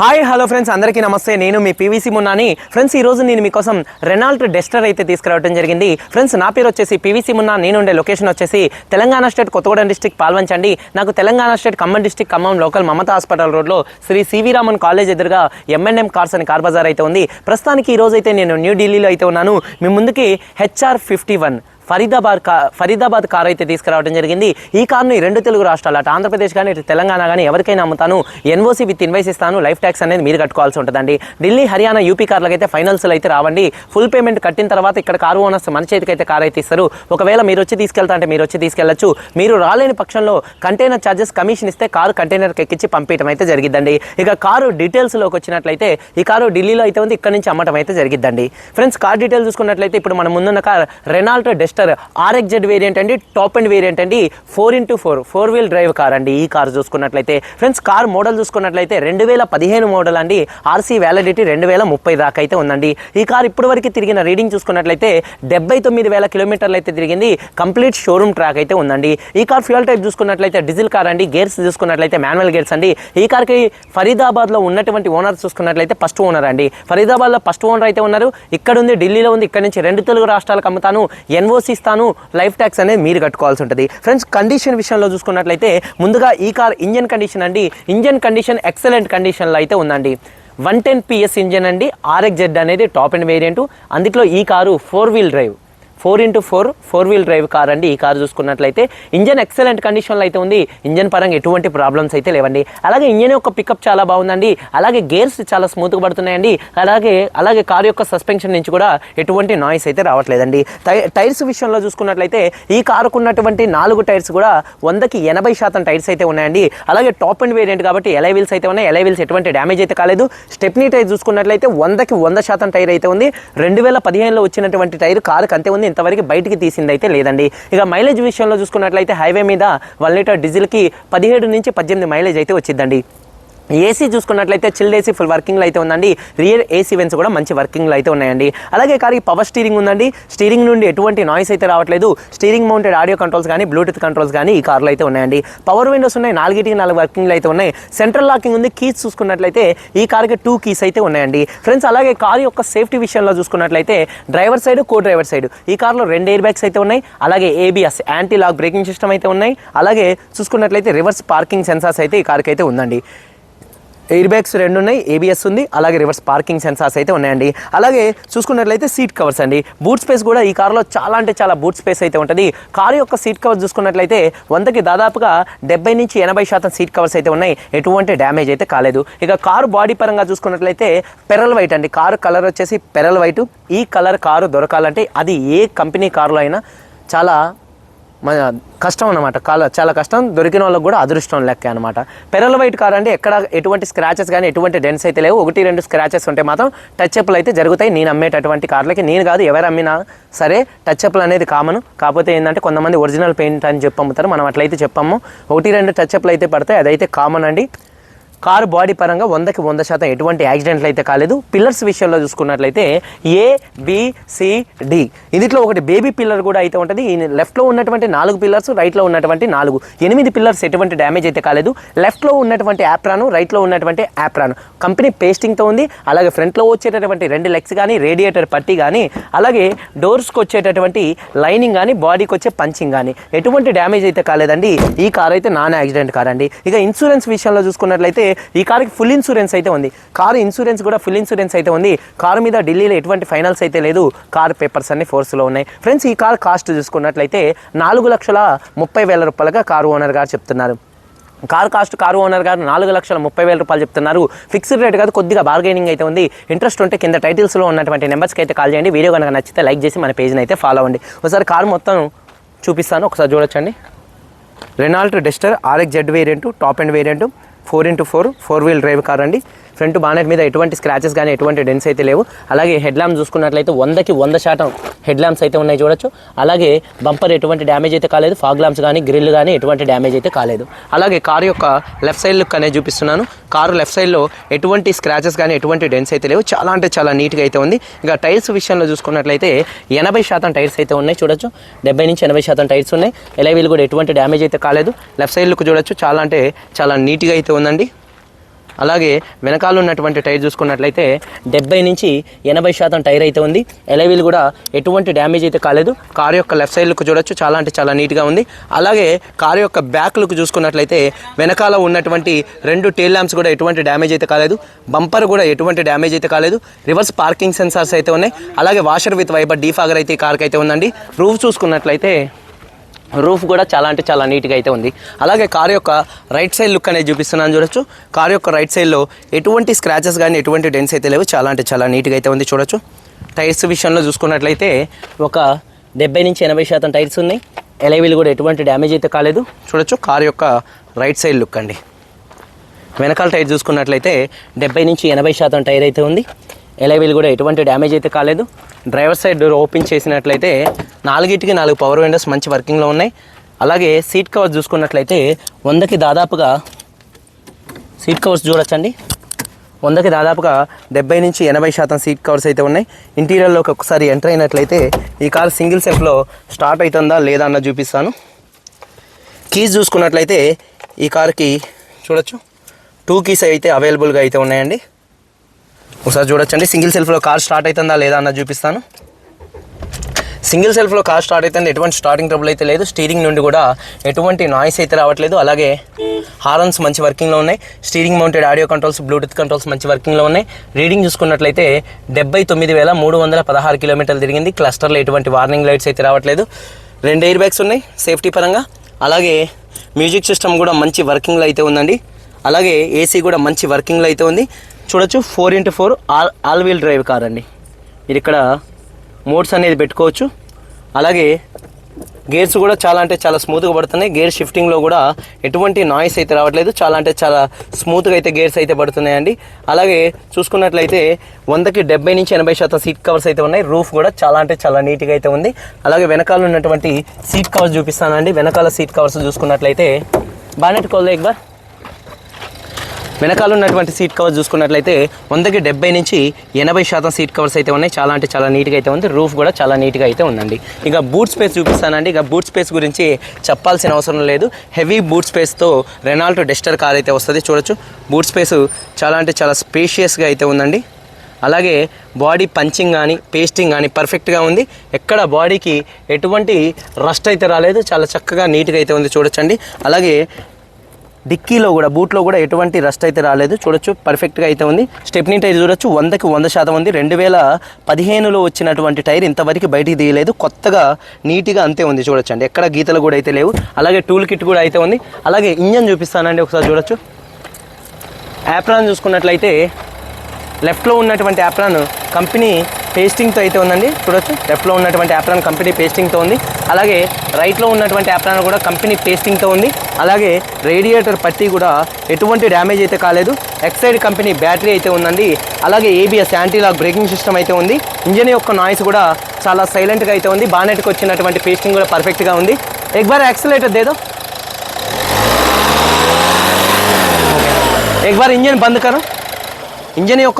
Hi hello friends అందరికీ నమస్తే. నేను మీ పీవీసీ మున్నాని. ఫ్రెండ్స్ ఈ రోజు నేను మీకోసం రెనాల్ట్ డెస్టర్ అయితే తీసుకురావడం జరిగింది. ఫ్రెండ్స్ నా పేరు వచ్చేసి పీవీసీ మున్నా. నేను ఉండే లొకేషన్ వచ్చేసి తెలంగాణ స్టేట్ కొత్తగూడెం డిస్టిక్ పాల్వంచండి. నాకు Telangana state Khammam district Khammam local Mamata hospital రోడ్లో శ్రీ సివి రామన్ కాలేజ్ ఎదురుగా ఎంఎన్ఎం కార్స్ అని కార్ బజార్ అయితే ఉంది. ప్రస్తుతానికి ఈ రోజు అయితే నేను న్యూఢిల్లీలో అయితే ఉన్నాను. మీ ముందుకి హెచ్ఆర్ ఫిఫ్టీ వన్. ఫరీదాబాద్ కా ఫరీదాబాద్ కార్ అయితే తీసుకురావడం జరిగింది. ఈ కార్ని రెండు తెలుగు రాష్ట్రాలు అటు ఆంధ్రప్రదేశ్ కానీ ఇటు తెలంగాణ కానీ ఎవరికైనా అమ్ముతాను. ఎన్ఓసి విత్ ఇన్వైస్ ఇస్తాను. లైఫ్ ట్యాక్స్ అనేది మీరు కట్టుకోవాల్సి ఉంటుందండి. ఢిల్లీ హర్యానా యూపీ కార్లకు అయితే ఫైనల్స్లో అయితే రావండి. ఫుల్ పేమెంట్ కట్టిన తర్వాత ఇక్కడ కారు ఓనర్స్ మన చేతికి అయితే కార్ అయితే ఇస్తారు. ఒకవేళ మీరు వచ్చి తీసుకెళ్తా అంటే మీరు వచ్చి తీసుకెళ్ళొచ్చు మీరు రాలేని పక్షంలో కంటైనర్ ఛార్జెస్ కమిషన్ ఇస్తే కారు కంటైనర్కి ఎక్కించి పంపించడం అయితే జరిగిద్దండి. ఇక కారు డీటెయిల్స్లోకి వచ్చినట్లయితే ఈ కారు ఢిల్లీలో అయితే ఉంది. ఇక్కడ నుంచి అమ్మటం అయితే జరిగిద్దండి. ఫ్రెండ్స్ కార్ డీటెయిల్స్ చూసుకున్నట్లయితే ఇప్పుడు మన ముందున్న కార్ రెనాల్టో డెస్టర్ ఆర్ఎక్జెడ్ వేరియంట్ అండి టాప్ అండ్ వేరియంట్ అండి four into four four wheel drive car అండి ఈ కార్ చూసుకున్నట్లయితే. ఫ్రెండ్స్ కార్ మోడల్ చూసుకున్నట్లయితే రెండు వేల పదిహేను మోడల్ అండి. ఆర్సీ వ్యాలిడిటీ రెండు వేల ముప్పై దాకా అయితే ఉందండి. ఈ కార్ ఇప్పటివరకు తిరిగిన రీడింగ్ చూసుకున్నట్లయితే డెబ్బై తొమ్మిది వేల కిలోమీటర్లు అయితే తిరిగింది. కంప్లీట్ షోరూమ్ ట్రాక్ అయితే ఉందండి. ఈ కార్ ఫ్యూయల్ టైప్ చూసుకున్నట్లయితే డీజిల్ కార్ అండి. గేర్స్ చూసుకున్నట్లయితే మాన్యువల్ గేర్స్ అండి. ఈ కార్కి ఫరీదాబాద్లో ఉన్నటువంటి ఓనర్ చూసుకున్నట్లయితే ఫస్ట్ ఓనర్ అండి. ఫరీదాబాద్లో ఫస్ట్ ఓనర్ అయితే ఉన్నారు. ఇక్కడ ఉంది ఢిల్లీలో ఉంది. ఇక్కడ నుంచి రెండు తెలుగు రాష్ట్రాలకు అమ్ముతాను. ఎన్ఓసి ఇస్తాను లైఫ్ ట్యాక్స్ అనేది మీరు కట్టుకోవాల్సి ఉంటుంది. ఫ్రెండ్స్ కండిషన్ విషయంలో చూసుకున్నట్లయితే ముందుగా ఈ కార్ ఇంజన్ కండిషన్ అండి. ఇంజన్ కండిషన్ ఎక్సలెంట్ కండిషన్లో అయితే ఉందండి. వన్ టెన్ పిఎస్ ఇంజన్ అండి. ఆర్ఎక్స్ జెడ్ అనేది టాప్ అండ్ వేరియంట్ అందులో ఈ car four wheel drive four into four four wheel drive car అండి. ఈ కార్ చూసుకున్నట్లయితే ఇంజన్ ఎక్సలెంట్ కండిషన్లో అయితే ఉంది. ఇంజన్ పరంగా ఎటువంటి ప్రాబ్లమ్స్ అయితే లేవండి. అలాగే ఇంజన్ యొక్క పికప్ చాలా బాగుందండి. అలాగే గేర్స్ చాలా స్మూత్గా పడుతున్నాయండి. అలాగే అలాగే కార్ యొక్క సస్పెన్షన్ నుంచి కూడా ఎటువంటి నాయిస్ అయితే రావట్లేదండి. టై- టైర్స్ విషయంలో చూసుకున్నట్లయితే ఈ కారుకు ఉన్నటువంటి నాలుగు టైర్స్ కూడా వందకి ఎనభై శాతం టైర్స్ అయితే ఉన్నాయండి. అలాగే టాప్ అండ్ వేరియంట్ కాబట్టి ఎలై వీల్స్ అయితే ఉన్నాయి. ఎలై వీల్స్ ఎటువంటి డ్యామేజ్ అయితే కాలేదు. స్టెప్నీ టైర్ చూసుకున్నట్లయితే వందకి వంద శాతం టైర్ అయితే ఉంది. రెండు వేల పదిహేనులో వచ్చినటువంటి టైర్ కారుకి అంతే ఉంది. ఇంతవరకు బయటికి తీసింది అయితే లేదండి. ఇక మైలేజ్ విషయంలో చూసుకున్నట్లయితే హైవే మీద వన్ లీటర్ డీజిల్కి పదిహేడు నుంచి పద్దెనిమిది మైలేజ్ అయితే వచ్చిందండి. ఏసీ చూసుకున్నట్లయితే చిల్డ్ ఏసీ ఫుల్ వర్కింగ్లో అయితే ఉందండి. రియర్ ఏసీ వెన్స్ కూడా మంచి వర్కింగ్లో అయితే ఉన్నాయండి. అలాగే కార్కి పవర్ స్టీరింగ్ ఉందండి. స్టీరింగ్ నుండి ఎటువంటి నాయిస్ అయితే రావట్లేదు. స్టీరింగ్ మౌంటెడ్ ఆడియో కంట్రోల్స్ కానీ బ్లూటూత్ కంట్రోల్స్ కానీ ఈ కార్లో అయితే ఉన్నాయండి. పవర్ విండోస్ ఉన్నాయి. నాలుగిటికి నాలుగు వర్కింగ్లు అయితే ఉన్నాయి. సెంట్రల్ లాకింగ్ ఉంది. కీస్ చూసుకున్నట్లయితే ఈ కార్కి టూ కీస్ అయితే ఉన్నాయండి. ఫ్రెండ్స్ అలాగే కార్ యొక్క సేఫ్టీ విషయంలో చూసుకున్నట్లయితే driver side co driver side ఈ కార్లో రెండు ఎయిర్ బ్యాగ్స్ అయితే ఉన్నాయి. అలాగే ABS anti lock braking system అయితే ఉన్నాయి. అలాగే చూసుకున్నట్లయితే రివర్స్ పార్కింగ్ సెన్సార్స్ అయితే ఈ కార్కి అయితే ఉందండి. ఎయిర్ బ్యాగ్స్ రెండు ఉన్నాయి ఏబిఎస్ ఉంది అలాగే రివర్స్ పార్కింగ్ సెన్సార్స్ అయితే ఉన్నాయండి. అలాగే చూసుకున్నట్లయితే సీట్ కవర్స్ అండి. బూట్ స్పేస్ కూడా ఈ కార్లో చాలా అంటే చాలా బూట్ స్పేస్ అయితే ఉంటుంది. కారు యొక్క సీట్ కవర్స్ చూసుకున్నట్లయితే వందకి దాదాపుగా డెబ్బై నుంచి ఎనభై శాతం సీట్ కవర్స్ అయితే ఉన్నాయి. ఎటువంటి డ్యామేజ్ అయితే కాలేదు. ఇక కారు బాడీ పరంగా చూసుకున్నట్లయితే పెరల్ వైట్ అండి. కారు కలర్ వచ్చేసి పెరల్ వైట్. ఈ కలర్ కారు దొరకాలంటే అది ఏ కంపెనీ కారులో అయినా చాలా మన కష్టం అనమాట కాల చాలా కష్టం. దొరికిన వాళ్ళకి కూడా అదృష్టం లెక్క అనమాట పెరల్ వైట్ కార్ అంటే ఎక్కడ ఎటువంటి స్క్రాచెస్ కానీ ఎటువంటి డెన్స్ అయితే లేవు. ఒకటి రెండు స్క్రాచెస్ ఉంటే మాత్రం టచ్ అప్లు అయితే జరుగుతాయి. నేను అమ్మేటటువంటి కార్లకి నేను కాదు ఎవరు అమ్మినా సరే టచ్ అప్లు అనేది కామన్ కాకపోతే ఏంటంటే కొంతమంది ఒరిజినల్ పెయింట్ అని చెప్పి అమ్ముతారు మనం అట్లయితే చెప్పాము. ఒకటి రెండు టచ్ అప్లు అయితే పడతాయి. అదైతే కామన్ అండి. కారు బాడీ పరంగా వందకి వంద శాతం ఎటువంటి యాక్సిడెంట్లు అయితే కాలేదు. పిల్లర్స్ విషయంలో చూసుకున్నట్లయితే ఏ బిసిడి ఇందులో ఒకటి బేబీ పిల్లర్ కూడా అయితే ఉంటుంది. ఈ లెఫ్ట్లో ఉన్నటువంటి నాలుగు పిల్లర్స్ రైట్లో ఉన్నటువంటి నాలుగు. ఎనిమిది పిల్లర్స్ ఎటువంటి డ్యామేజ్ అయితే కాలేదు. లెఫ్ట్లో ఉన్నటువంటి యాప్రాను రైట్లో ఉన్నటువంటి యాప్రాను కంపెనీ పేస్టింగ్తో ఉంది. అలాగే ఫ్రంట్లో వచ్చేటటువంటి రెండు లెగ్స్ కానీ రేడియేటర్ పట్టి కానీ అలాగే డోర్స్కి వచ్చేటటువంటి లైనింగ్ కానీ బాడీకి వచ్చే పంచింగ్ కానీ ఎటువంటి డ్యామేజ్ అయితే కాలేదండి. ఈ కార్ అయితే నాన్ యాక్సిడెంట్ కార్ అండి. ఇక ఇన్సూరెన్స్ విషయంలో చూసుకున్నట్లయితే ఈ కారుకి ఫుల్ ఇన్సూరెన్స్ అయితే ఉంది. కారు ఇన్సూరెన్స్ కూడా ఫుల్ ఇన్సూరెన్స్ అయితే ఉంది. కారు మీద ఢిల్లీలో ఎటువంటి ఫైనల్స్ అయితే లేదు. కార్ పేపర్స్ అన్ని ఫోర్స్లో ఉన్నాయి. ఫ్రెండ్స్ ఈ కారు కాస్ట్ చూసుకున్నట్లయితే నాలుగు లక్షల ముప్పై వేల రూపాయలుగా కారు ఓనర్ గారు చెప్తున్నారు. కార్ కాస్ట్ కారు ఓనర్ గారు నాలుగు లక్షల ముప్పై వేల రూపాయలు చెప్తున్నారు. ఫిక్స్డ్ రేట్ కాదు కొద్దిగా బార్గెనింగ్ అయితే ఉంది. ఇంట్రెస్ట్ ఉంటే కింద టైటిల్స్లో ఉన్నటువంటి నెంబర్స్కి అయితే కాల్ చేయండి. వీడియో కనుక నచ్చితే లైక్ చేసి మన పేజ్ని అయితే ఫాలో అవ్వండి. ఒకసారి కారు మొత్తం చూపిస్తాను. ఒకసారి చూడొచ్చండి. Renault Duster RX Z variant top end variant four into four four wheel drive car అండి. ఫ్రంట్ బానెట్ మీద ఎటువంటి స్క్రాచెస్ కానీ ఎటువంటి డెన్స్ అయితే లేవు. అలాగే హెడ్ ల్యాంప్ చూసుకున్నట్లయితే వందకి వంద శాతం హెడ్ ల్యాంప్స్ అయితే ఉన్నాయి చూడొచ్చు. అలాగే బంపర్ ఎటువంటి డ్యామేజ్ అయితే కాలేదు. ఫాగ్ ల్యాంప్స్ కానీ గ్రిల్ కానీ ఎటువంటి డ్యామేజ్ అయితే కాలేదు. అలాగే కారు యొక్క లెఫ్ట్ సైడ్ లుక్ అనేది చూపిస్తున్నాను. కారు లెఫ్ట్ సైడ్లో ఎటువంటి స్క్రాచెస్ కానీ ఎటువంటి డెన్స్ అయితే లేవు. చాలా అంటే చాలా నీట్గా అయితే ఉంది. ఇక టైర్స్ విషయంలో చూసుకున్నట్లయితే ఎనభై శాతం టైర్స్ అయితే ఉన్నాయి చూడొచ్చు. డెబ్బై నుంచి ఎనభై శాతం టైర్స్ ఉన్నాయి. ఎలా వీళ్ళు కూడా ఎటువంటి డ్యామేజ్ అయితే కాలేదు. లెఫ్ట్ సైడ్ లుక్ చూడొచ్చు. చాలా అంటే చాలా నీట్గా అయితే ఉందండి. అలాగే వెనకాల ఉన్నటువంటి టైర్ చూసుకున్నట్లయితే డెబ్బై నుంచి ఎనభై శాతం టైర్ అయితే ఉంది. ఎలవీలు కూడా ఎటువంటి డ్యామేజ్ అయితే కాలేదు. కారు యొక్క లెఫ్ట్ సైడ్ లుక్ చూడొచ్చు. చాలా అంటే చాలా నీట్గా ఉంది. అలాగే కారు యొక్క బ్యాక్ లుక్ చూసుకున్నట్లయితే వెనకాల ఉన్నటువంటి రెండు టేల్ ల్యాంప్స్ కూడా ఎటువంటి డ్యామేజ్ అయితే కాలేదు. బంపర్ కూడా ఎటువంటి డ్యామేజ్ అయితే కాలేదు. రివర్స్ పార్కింగ్ సెన్సార్స్ అయితే ఉన్నాయి. అలాగే వాషర్ విత్ వైబర్ డీఫాగర్ అయితే ఈ కార్కి అయితే ఉందండి. రూఫ్ చూసుకున్నట్లయితే రూఫ్ కూడా చాలా అంటే చాలా నీట్గా అయితే ఉంది. అలాగే కార్ యొక్క రైట్ సైడ్ లుక్ అనేది చూపిస్తున్నాను చూడొచ్చు. కార్ యొక్క రైట్ సైడ్లో ఎటువంటి స్క్రాచెస్ కానీ ఎటువంటి డెన్స్ అయితే లేవు. చాలా అంటే చాలా నీట్గా అయితే ఉంది చూడొచ్చు. టైర్స్ విషయంలో చూసుకున్నట్లయితే ఒక డెబ్బై నుంచి ఎనభై శాతం టైర్స్ ఉన్నాయి. ఎలైవీలు కూడా ఎటువంటి డ్యామేజ్ అయితే కాలేదు. చూడొచ్చు కార్ యొక్క రైట్ సైడ్ లుక్ అండి. వెనకాల టైర్ చూసుకున్నట్లయితే డెబ్బై నుంచి ఎనభై శాతం టైర్ అయితే ఉంది. ఎలైవీలు కూడా ఎటువంటి డ్యామేజ్ అయితే కాలేదు. డ్రైవర్ సైడ్ డోర్ ఓపెన్ చేసినట్లయితే నాలుగిటికి నాలుగు పవర్ విండోస్ మంచి వర్కింగ్లో ఉన్నాయి. అలాగే సీట్ కవర్స్ చూసుకున్నట్లయితే వందకి దాదాపుగా సీట్ కవర్స్ చూడొచ్చండి. వందకి దాదాపుగా డెబ్బై నుంచి ఎనభై శాతం సీట్ కవర్స్ అయితే ఉన్నాయి. ఇంటీరియర్లోకి ఒకసారి ఎంటర్ అయినట్లయితే ఈ కార్ సింగిల్ సెల్ఫ్లో స్టార్ట్ అవుతుందా లేదా అన్న చూపిస్తాను. కీస్ చూసుకున్నట్లయితే ఈ కార్కి చూడొచ్చు. టూ కీస్ అయితే అవైలబుల్గా అయితే ఉన్నాయండి. ఒకసారి చూడొచ్చండి. సింగిల్ సెల్ఫ్లో కార్ స్టార్ట్ అవుతుందా లేదా అన్నది చూపిస్తాను. సింగిల్ సెల్ఫ్లో కార్ స్టార్ట్ అయితే ఎటువంటి స్టార్టింగ్ ట్రబుల్ అయితే లేదు. స్టీరింగ్ నుండి కూడా ఎటువంటి నాయిస్ అయితే రావట్లేదు. అలాగే హారన్స్ మంచి వర్కింగ్లో ఉన్నాయి. Steering mounted audio controls Bluetooth controls మంచి వర్కింగ్లో ఉన్నాయి. రీడింగ్ చూసుకున్నట్లయితే డెబ్బై తొమ్మిది వేల మూడు వందల పదహారు కిలోమీటర్లు తిరిగింది. క్లస్టర్లో ఎటువంటి వార్నింగ్ లైట్స్ అయితే రావట్లేదు. రెండు ఎయిర్ బ్యాగ్స్ ఉన్నాయి సేఫ్టీ పరంగా. అలాగే మ్యూజిక్ సిస్టమ్ కూడా మంచి వర్కింగ్లో అయితే ఉందండి. అలాగే ఏసీ కూడా మంచి వర్కింగ్లో అయితే ఉంది. చూడొచ్చు. Four into four all all wheel drive car అండి మీరు ఇక్కడ మోడ్స్ అనేది పెట్టుకోవచ్చు. అలాగే గేర్స్ కూడా చాలా అంటే చాలా స్మూత్గా పడుతున్నాయి. గేర్ షిఫ్టింగ్లో కూడా ఎటువంటి నాయిస్ అయితే రావట్లేదు. చాలా అంటే చాలా స్మూత్గా అయితే గేర్స్ అయితే పడుతున్నాయండి. అలాగే చూసుకున్నట్లయితే వందకి డెబ్బై నుంచి ఎనభై శాతం సీట్ కవర్స్ అయితే ఉన్నాయి. రూఫ్ కూడా చాలా అంటే చాలా నీట్గా అయితే ఉంది. అలాగే వెనకాల ఉన్నటువంటి సీట్ కవర్స్ చూపిస్తానండి. వెనకాల సీట్ కవర్స్ చూసుకున్నట్లయితే బానెట్ కోల్ ఎక్బార్ వెనకాల ఉన్నటువంటి సీట్ కవర్స్ చూసుకున్నట్లయితే వందకి డెబ్బై నుంచి ఎనభై శాతం సీట్ కవర్స్ అయితే ఉన్నాయి. చాలా అంటే చాలా నీట్గా అయితే ఉంది. రూఫ్ కూడా చాలా నీట్గా అయితే ఉందండి. ఇక బూట్ స్పేస్ చూపిస్తానండి. ఇక బూట్ స్పేస్ గురించి చెప్పాల్సిన అవసరం లేదు. హెవీ బూట్ స్పేస్తో రెనాల్టో డెస్టర్ కార్ అయితే వస్తుంది. చూడొచ్చు. బూట్ స్పేస్ చాలా అంటే చాలా స్పేషియస్గా అయితే ఉందండి. అలాగే బాడీ పంచింగ్ కానీ పేస్టింగ్ కానీ పర్ఫెక్ట్గా ఉంది. ఎక్కడ బాడీకి ఎటువంటి రస్ట్ అయితే రాలేదు. చాలా చక్కగా నీట్గా అయితే ఉంది. చూడొచ్చండి. అలాగే డిక్కీలో కూడా బూట్లో కూడా ఎటువంటి రస్ట్ అయితే రాలేదు. చూడొచ్చు పర్ఫెక్ట్గా అయితే ఉంది. స్టెప్నీ టైర్ చూడొచ్చు వందకి వంద శాతం ఉంది. రెండు వేల పదిహేనులో వచ్చినటువంటి టైర్ ఇంతవరకు బయటికి తీయలేదు. కొత్తగా నీట్గా అంతే ఉంది. చూడొచ్చండి ఎక్కడ గీతలు కూడా అయితే లేవు. అలాగే టూల్ కిట్ కూడా అయితే ఉంది. అలాగే ఇంజన్ చూపిస్తానండి ఒకసారి చూడొచ్చు. యాప్రాన్ చూసుకున్నట్లయితే లెఫ్ట్లో ఉన్నటువంటి యాప్రాన్ కంపెనీ పేస్టింగ్తో అయితే ఉందండి. చూడొచ్చు. లెఫ్ట్లో ఉన్నటువంటి యాప్రాన్ కంపెనీ పేస్టింగ్తో ఉంది. అలాగే రైట్లో ఉన్నటువంటి యాప్రాన్ కూడా కంపెనీ పేస్టింగ్తో ఉంది. అలాగే రేడియేటర్ పట్టి కూడా ఎటువంటి డ్యామేజ్ అయితే కాలేదు. ఎక్సైడ్ కంపెనీ బ్యాటరీ అయితే ఉందండి. అలాగే ఏబిఎస్ యాంటీలాక్ బ్రేకింగ్ సిస్టమ్ అయితే ఉంది. ఇంజిన్ యొక్క నాయిస్ కూడా చాలా సైలెంట్గా అయితే ఉంది. బానెట్కి వచ్చినటువంటి పేస్టింగ్ కూడా పర్ఫెక్ట్గా ఉంది. ఎగ్బార్ యాక్సిలేటర్ దేదో? ఎగ్బార్ ఇంజిన్ బంద్ కరం ఇంజిన్ యొక్క